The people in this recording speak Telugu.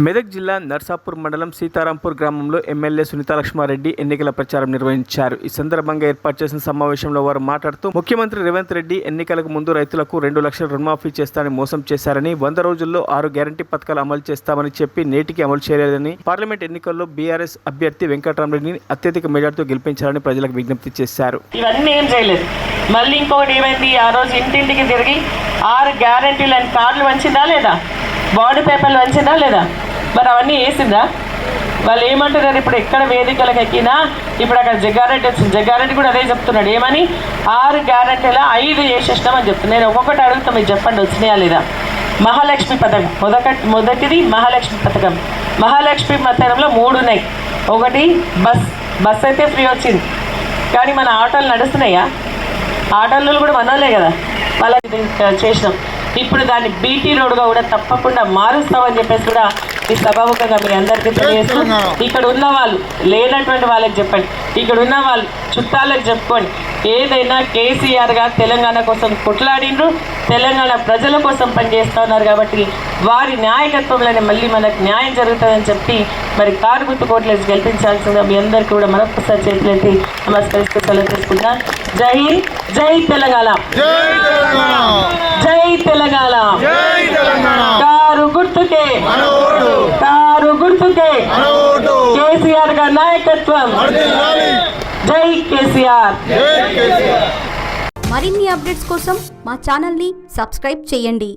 మెదక్ జిల్లా నర్సాపూర్ మండలం సీతారాంపూర్ గ్రామంలో ఎమ్మెల్యే సునీత లక్ష్మారెడ్డి ఎన్నికల ప్రచారం నిర్వహించారు. ఈ సందర్భంగా ఏర్పాటు చేసిన సమావేశంలో వారు మాట్లాడుతూ ముఖ్యమంత్రి రేవంత్ రెడ్డి ఎన్నికలకు ముందు రైతులకు రెండు లక్షల రుణమాఫీ చేస్తానని మోసం చేశారని వంద రోజుల్లో ఆరు గ్యారంటీ పథకాలు అమలు చేస్తామని చెప్పి నేటికి అమలు చేయలేదని పార్లమెంట్ ఎన్నికల్లో బీఆర్ఎస్ అభ్యర్థి వెంకటరామరెడ్డిని అత్యధిక మెజార్టీతో గెలిపించాలని ప్రజలకు విజ్ఞప్తి చేశారు. ఇవన్నీ ఏం చేయలేదు. మళ్ళీ ఇంకొకటి ఏమైంది? ఆ రోజు ఇంటింటికి తిరిగి ఆరు గ్యారంటీలు అని కార్డులు వంచిందా లేదా? బాడీ పేపర్లు వంచిందా లేదా? మరి అవన్నీ వేసిందా? వాళ్ళు ఏమంటున్నారు? ఇప్పుడు ఎక్కడ వేదికలకు ఎక్కినా ఇప్పుడు అక్కడ జగ్గారెడ్డి వచ్చింది. జగ్గారెడ్డి కూడా అదే చెప్తున్నాడు. ఏమని? ఆరు గ్యారంటీల ఐదు వేసేసినామని చెప్తున్నాను నేను ఒక్కొక్కటి అడుగుతా మీరు చెప్పండి వచ్చినాయా లేదా? మహాలక్ష్మి పథకం. మొదట మొదటిది మహాలక్ష్మి పథకం. మహాలక్ష్మి పథకంలో మూడు ఉన్నాయి. ఒకటి బస్ బస్ అయితే ఫ్రీ వచ్చింది. కానీ మన ఆటోలు నడుస్తున్నాయా? ఆటోలు కూడా మనోలే కదా. వాళ్ళకి చేసినాం. ఇప్పుడు దాన్ని బీటీ రోడ్గా కూడా తప్పకుండా మారుస్తామని చెప్పేసి కూడా ఈ సభాముఖంగా మీ అందరికీ తెలియజేస్తూ ఇక్కడ ఉన్న వాళ్ళు లేనటువంటి వాళ్ళకి చెప్పండి. ఇక్కడ ఉన్న వాళ్ళు చుట్టాలకు చెప్పుకోండి. ఏదైనా కేసీఆర్ గారు తెలంగాణ కోసం కొట్లాడిండ్రు తెలంగాణ ప్రజల కోసం పనిచేస్తూ ఉన్నారు కాబట్టి వారి నాయకత్వంలోనే మళ్ళీ మనకు న్యాయం జరుగుతుందని చెప్పి మరి కారు గుర్తు కోట్లేసి గెలిపించాల్సిందిగా మీ అందరికీ కూడా మరొకసారి చేతులెత్తి నమస్కరిస్తూ సెలవు తీసుకుంటున్నాను. జై హింద్ జై తెలంగాణ జై తెలంగాణ కారు కారు గుర్తుకే. కేసీఆర్ గారి నాయకత్వం. వర్ధిల్లాలి. జై కేసీఆర్. జై కేసీఆర్. మరిన్ని అప్డేట్స్ కోసం మా ఛానల్ని సబ్స్క్రైబ్ చేయండి.